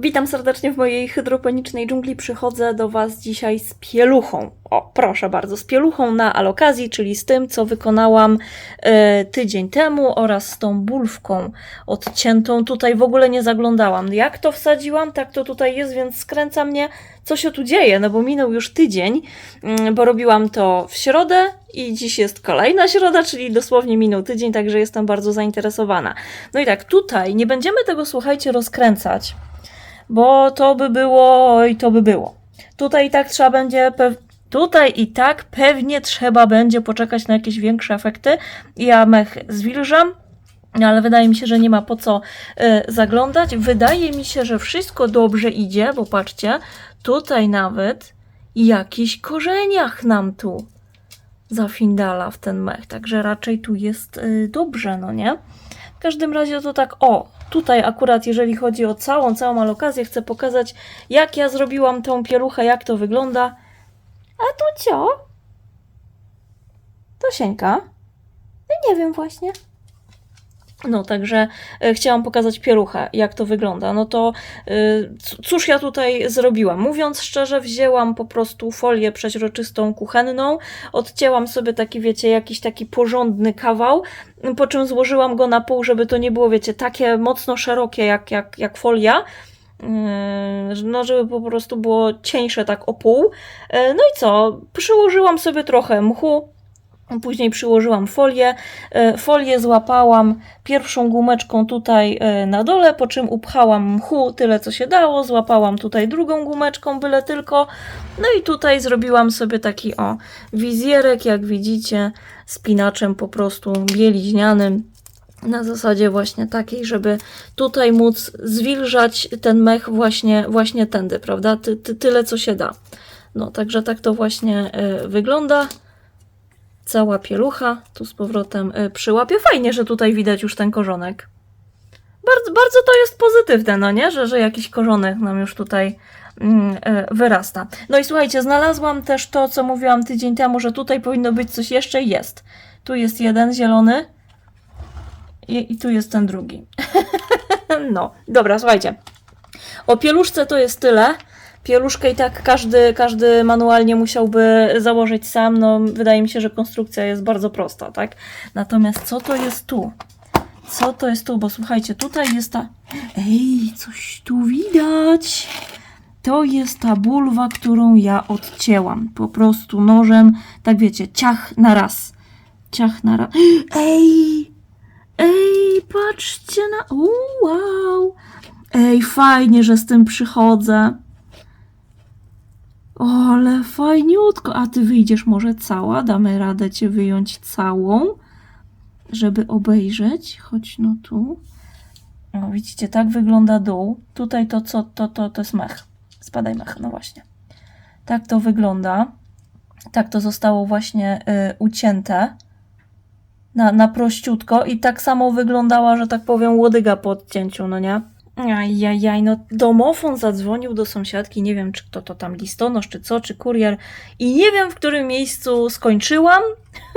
Witam serdecznie w mojej hydroponicznej dżungli. Przychodzę do Was dzisiaj z pieluchą. O, proszę bardzo, z pieluchą na alokazji, czyli z tym, co wykonałam e, tydzień temu oraz z tą bulwką odciętą. Tutaj w ogóle nie zaglądałam. Jak to wsadziłam, tak to tutaj jest, więc skręca mnie, co się tu dzieje, no bo minął już tydzień, mm, bo robiłam to w środę i dziś jest kolejna środa, czyli dosłownie minął tydzień, także jestem bardzo zainteresowana. No i tak, tutaj nie będziemy tego, słuchajcie, rozkręcać bo to by było i to by było. Tutaj i tak trzeba będzie Tutaj i tak pewnie trzeba będzie poczekać na jakieś większe efekty. Ja mech zwilżam, ale wydaje mi się, że nie ma po co y, zaglądać. Wydaje mi się, że wszystko dobrze idzie, bo patrzcie, tutaj nawet jakiś korzeniach nam tu zafindala w ten mech, także raczej tu jest y, dobrze, no nie? W każdym razie to tak, o, tutaj akurat jeżeli chodzi o całą, całą alokację, chcę pokazać, jak ja zrobiłam tą pieluchę, jak to wygląda. A tu co? To Sieńka? No nie wiem właśnie. No, także e, chciałam pokazać pieluchę, jak to wygląda. No to e, cóż ja tutaj zrobiłam? Mówiąc szczerze, wzięłam po prostu folię przeźroczystą kuchenną, odcięłam sobie taki, wiecie, jakiś taki porządny kawał, po czym złożyłam go na pół, żeby to nie było, wiecie, takie mocno szerokie jak, jak, jak folia. Yy, No, żeby po prostu było cieńsze tak o pół. Yy, No i co? Przyłożyłam sobie trochę mchu, później przyłożyłam folię. Yy, Folię złapałam pierwszą gumeczką tutaj yy, na dole, po czym upchałam mchu tyle co się dało, złapałam tutaj drugą gumeczką, byle tylko. No i tutaj zrobiłam sobie taki o wizjerek, jak widzicie, spinaczem po prostu bieliźnianym. Na zasadzie właśnie takiej, żeby tutaj móc zwilżać ten mech właśnie, właśnie tędy, prawda? Ty, ty, tyle, co się da. No, także tak to właśnie y, wygląda. Cała pielucha tu z powrotem y, przyłapie. Fajnie, że tutaj widać już ten korzonek. Bardzo, bardzo to jest pozytywne, no nie? Że, że jakiś korzonek nam już tutaj mm, y, wyrasta. No i słuchajcie, znalazłam też to, co mówiłam tydzień temu, że tutaj powinno być coś jeszcze jest. Tu jest jeden zielony i, i tu jest ten drugi. no, dobra, słuchajcie. O pieluszce to jest tyle. Pieluszkę i tak każdy, każdy manualnie musiałby założyć sam. No, wydaje mi się, że konstrukcja jest bardzo prosta, tak? Natomiast co to jest tu? Co to jest tu? Bo słuchajcie, tutaj jest ta. Ej, coś tu widać. To jest ta bulwa, którą ja odcięłam. Po prostu nożem, tak wiecie, ciach na raz. Ciach na raz. Ej! Ej, patrzcie na. Wow! Ej, fajnie, że z tym przychodzę. O, ale fajniutko. A ty wyjdziesz może cała? Damy radę cię wyjąć całą, żeby obejrzeć. Chodź no tu. O, widzicie, tak wygląda dół. Tutaj to co? To, to, to jest mech. Spadaj mech, no właśnie. Tak to wygląda. Tak to zostało właśnie y, ucięte na, na prościutko i tak samo wyglądała, że tak powiem, łodyga po odcięciu, no nie? Ajajaj, no domofon zadzwonił do sąsiadki, nie wiem czy kto to tam, listonosz czy co, czy kurier i nie wiem w którym miejscu skończyłam,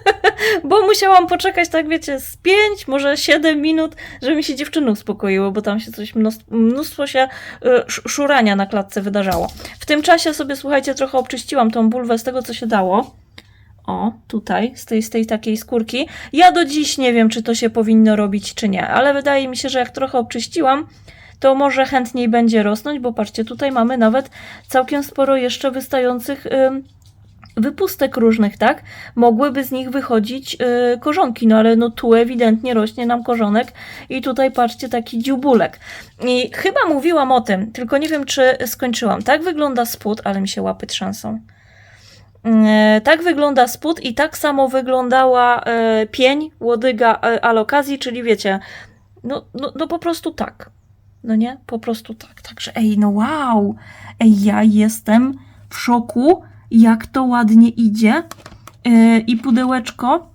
bo musiałam poczekać tak wiecie z 5, może 7 minut, żeby mi się dziewczyny uspokoiły, bo tam się coś mnóstwo, mnóstwo się y, sz- szurania na klatce wydarzało. W tym czasie sobie słuchajcie, trochę obczyściłam tą bulwę z tego co się dało. O, tutaj, z tej, z tej takiej skórki. Ja do dziś nie wiem, czy to się powinno robić, czy nie, ale wydaje mi się, że jak trochę obczyściłam, to może chętniej będzie rosnąć, bo patrzcie, tutaj mamy nawet całkiem sporo jeszcze wystających wypustek różnych, tak? Mogłyby z nich wychodzić y, korzonki, no ale no tu ewidentnie rośnie nam korzonek i tutaj patrzcie taki dziubulek. I chyba mówiłam o tym, tylko nie wiem, czy skończyłam. Tak wygląda spód, ale mi się łapy trzęsą. E, Tak wygląda spód i tak samo wyglądała e, pień, łodyga e, alokazji, czyli wiecie, no, no, no po prostu tak. No nie? Po prostu tak. Także ej, no wow! Ej, ja jestem w szoku, jak to ładnie idzie. E, I pudełeczko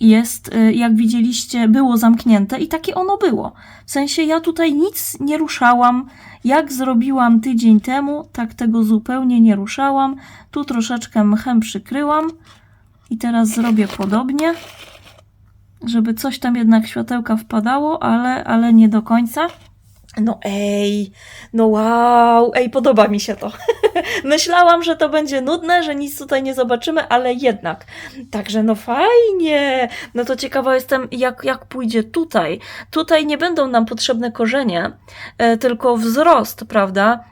jest, e, jak widzieliście, było zamknięte i takie ono było. W sensie ja tutaj nic nie ruszałam. Jak zrobiłam tydzień temu, tak tego zupełnie nie ruszałam. Tu troszeczkę mchem przykryłam i teraz zrobię podobnie, żeby coś tam jednak światełka wpadało, ale, ale nie do końca. No ej, no wow, ej, podoba mi się to. Myślałam, że to będzie nudne, że nic tutaj nie zobaczymy, ale jednak. Także no fajnie. No to ciekawa jestem, jak, jak pójdzie tutaj. Tutaj nie będą nam potrzebne korzenie, e, tylko wzrost, prawda?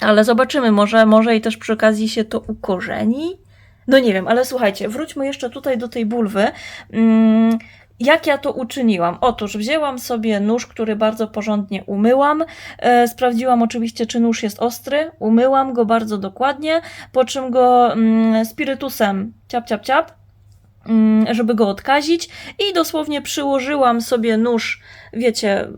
Ale zobaczymy, może, może i też przy okazji się to ukorzeni? No nie wiem, ale słuchajcie, wróćmy jeszcze tutaj do tej bulwy. Mm, jak ja to uczyniłam? Otóż wzięłam sobie nóż, który bardzo porządnie umyłam. E, sprawdziłam oczywiście, czy nóż jest ostry. Umyłam go bardzo dokładnie, po czym go mm, spirytusem ciap, ciap, ciap, mm, żeby go odkazić i dosłownie przyłożyłam sobie nóż, wiecie,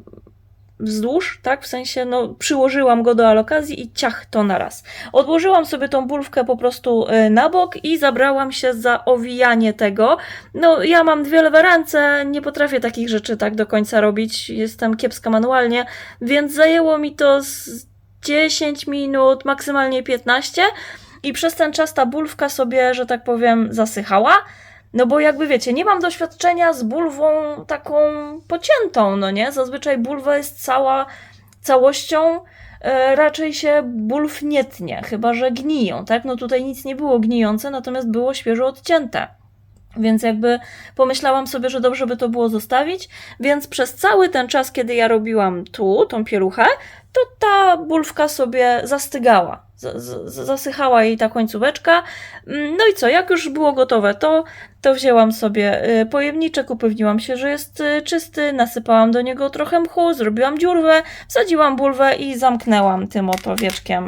wzdłuż, tak? W sensie, no, przyłożyłam go do alokazji i ciach to na raz. Odłożyłam sobie tą bulwkę po prostu y, na bok i zabrałam się za owijanie tego. No, ja mam dwie lewe ręce, nie potrafię takich rzeczy tak do końca robić, jestem kiepska manualnie, więc zajęło mi to z 10 minut, maksymalnie 15 i przez ten czas ta bulwka sobie, że tak powiem, zasychała. No bo jakby wiecie, nie mam doświadczenia z bulwą taką pociętą, no nie? Zazwyczaj bulwa jest cała, całością, e, raczej się bulw nie tnie, chyba że gniją, tak? No tutaj nic nie było gnijące, natomiast było świeżo odcięte. Więc jakby pomyślałam sobie, że dobrze by to było zostawić, więc przez cały ten czas, kiedy ja robiłam tu tą pieluchę, to ta bulwka sobie zastygała. Z, zasychała jej ta końcóweczka. Mm, No i co, jak już było gotowe, to, to wzięłam sobie y, pojemniczek, upewniłam się, że jest y, czysty, nasypałam do niego trochę mchu, zrobiłam dziurwę, wsadziłam bulwę i zamknęłam tym oto wieczkiem.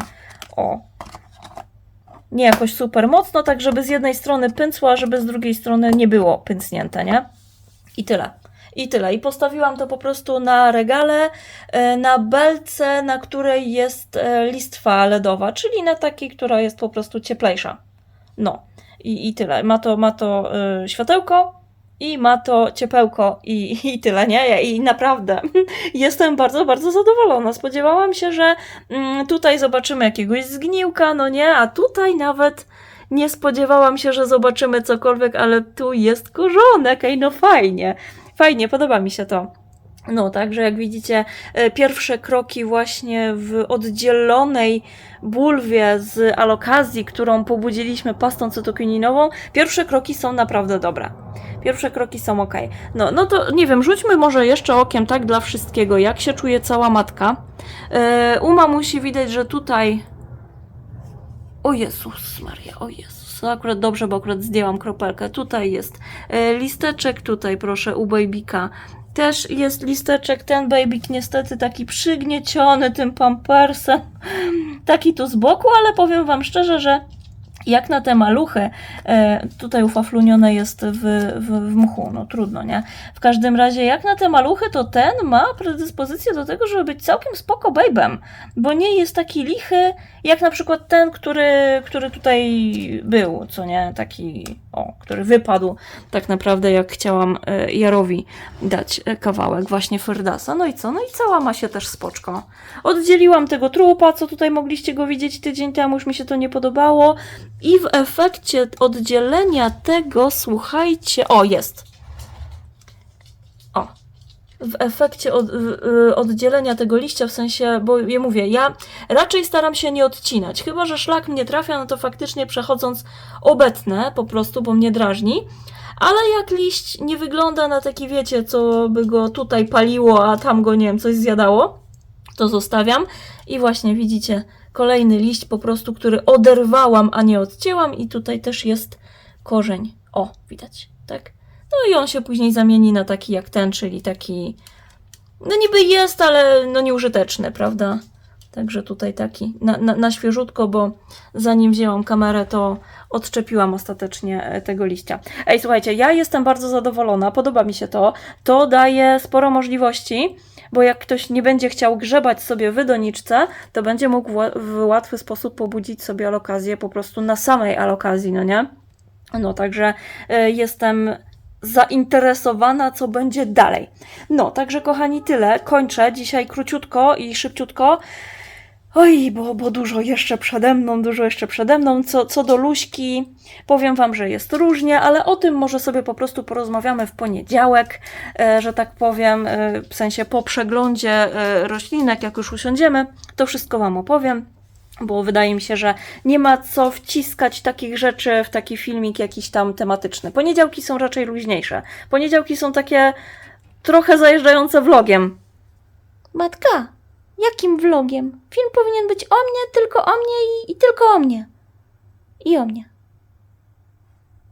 O, nie jakoś super mocno, tak żeby z jednej strony pęcła, żeby z drugiej strony nie było pęcnięte, nie? I tyle. I tyle. I postawiłam to po prostu na regale, e, na belce, na której jest e, listwa LEDowa, czyli na takiej, która jest po prostu cieplejsza. No. I, i tyle. Ma to, ma to y, światełko i ma to ciepełko i, i tyle, nie? I naprawdę jestem bardzo, bardzo zadowolona. Spodziewałam się, że mm, tutaj zobaczymy jakiegoś zgniłka, no nie? A tutaj nawet nie spodziewałam się, że zobaczymy cokolwiek, ale tu jest korzonek, ej, no fajnie. Fajnie, podoba mi się to. No, także jak widzicie, e, pierwsze kroki właśnie w oddzielonej bulwie z alokazji, którą pobudziliśmy pastą cytokininową, pierwsze kroki są naprawdę dobre. Pierwsze kroki są ok. No, no to nie wiem, rzućmy może jeszcze okiem tak dla wszystkiego, jak się czuje cała matka. E, Uma musi widać, że tutaj. O Jezus Maria, o Jezus. No akurat dobrze, bo akurat zdjęłam kropelkę. Tutaj jest e, listeczek, tutaj proszę u Bejbika. Też jest listeczek, ten Bejbik niestety taki przygnieciony tym pampersem. Taki tu z boku, ale powiem wam szczerze, że jak na te maluchy, e, tutaj ufaflunione jest w, w, w mchu, no trudno, nie? W każdym razie, jak na te maluchy, to ten ma predyspozycję do tego, żeby być całkiem spoko babem, bo nie jest taki lichy, jak na przykład ten, który, który tutaj był, co nie? Taki, o, który wypadł tak naprawdę, jak chciałam e, Jarowi dać e, kawałek właśnie Ferdasa. No i co? No i cała ma się też spoczko. Oddzieliłam tego trupa, co tutaj mogliście go widzieć tydzień temu, już mi się to nie podobało. I w efekcie oddzielenia tego, słuchajcie, o jest. O. W efekcie od, w- y, oddzielenia tego liścia, w sensie, bo ja mówię, ja raczej staram się nie odcinać. Chyba, że szlak mnie trafia, no to faktycznie przechodząc obetnę po prostu, bo mnie drażni. Ale jak liść nie wygląda na taki, wiecie, co by go tutaj paliło, a tam go, nie wiem, coś zjadało, to zostawiam. I właśnie widzicie, kolejny liść po prostu, który oderwałam, a nie odcięłam i tutaj też jest korzeń. O, widać, tak? No i on się później zamieni na taki jak ten, czyli taki, no niby jest, ale no nieużyteczny, prawda? Także tutaj taki na, na, na świeżutko, bo zanim wzięłam kamerę, to odczepiłam ostatecznie e, tego liścia. Ej, słuchajcie, ja jestem bardzo zadowolona, podoba mi się to. To daje sporo możliwości, bo jak ktoś nie będzie chciał grzebać sobie w doniczce, to będzie mógł w łatwy sposób pobudzić sobie alokazję po prostu na samej alokazji, no nie? No, także e, jestem zainteresowana, co będzie dalej. No, także kochani, tyle. Kończę dzisiaj króciutko i szybciutko. Oj, bo, bo dużo jeszcze przede mną, dużo jeszcze przede mną. Co, co do Luśki, powiem Wam, że jest różnie, ale o tym może sobie po prostu porozmawiamy w poniedziałek, e, że tak powiem, e, w sensie po przeglądzie e, roślinek, jak już usiądziemy, to wszystko Wam opowiem. Bo wydaje mi się, że nie ma co wciskać takich rzeczy w taki filmik jakiś tam tematyczny. Poniedziałki są raczej luźniejsze. Poniedziałki są takie trochę zajeżdżające vlogiem. Matka, jakim vlogiem? Film powinien być o mnie, tylko o mnie i, i tylko o mnie. I o mnie.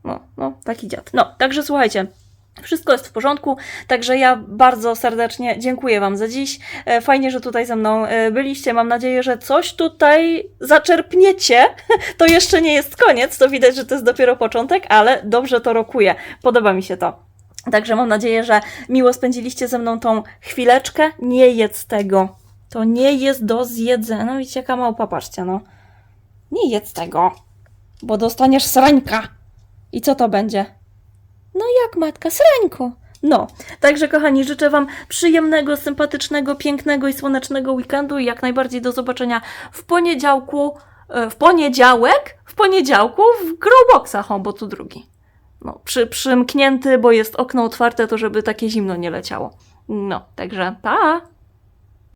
No, no, taki dziad. No, także słuchajcie. Wszystko jest w porządku, także ja bardzo serdecznie dziękuję Wam za dziś. E, Fajnie, że tutaj ze mną e, byliście. Mam nadzieję, że coś tutaj zaczerpniecie. To jeszcze nie jest koniec, to widać, że to jest dopiero początek, ale dobrze to rokuje. Podoba mi się to. Także mam nadzieję, że miło spędziliście ze mną tą chwileczkę. Nie jedz tego. To nie jest do zjedzenia. No widzicie, jaka małpa, patrzcie, no. Nie jedz tego, bo dostaniesz srańka. I co to będzie? No jak matka, srańko. No, także kochani, życzę Wam przyjemnego, sympatycznego, pięknego i słonecznego weekendu i jak najbardziej do zobaczenia w poniedziałku, e, w poniedziałek, w poniedziałku w Growboxach, o, bo tu drugi. No, przy, przymknięty, bo jest okno otwarte, to żeby takie zimno nie leciało. No, także pa!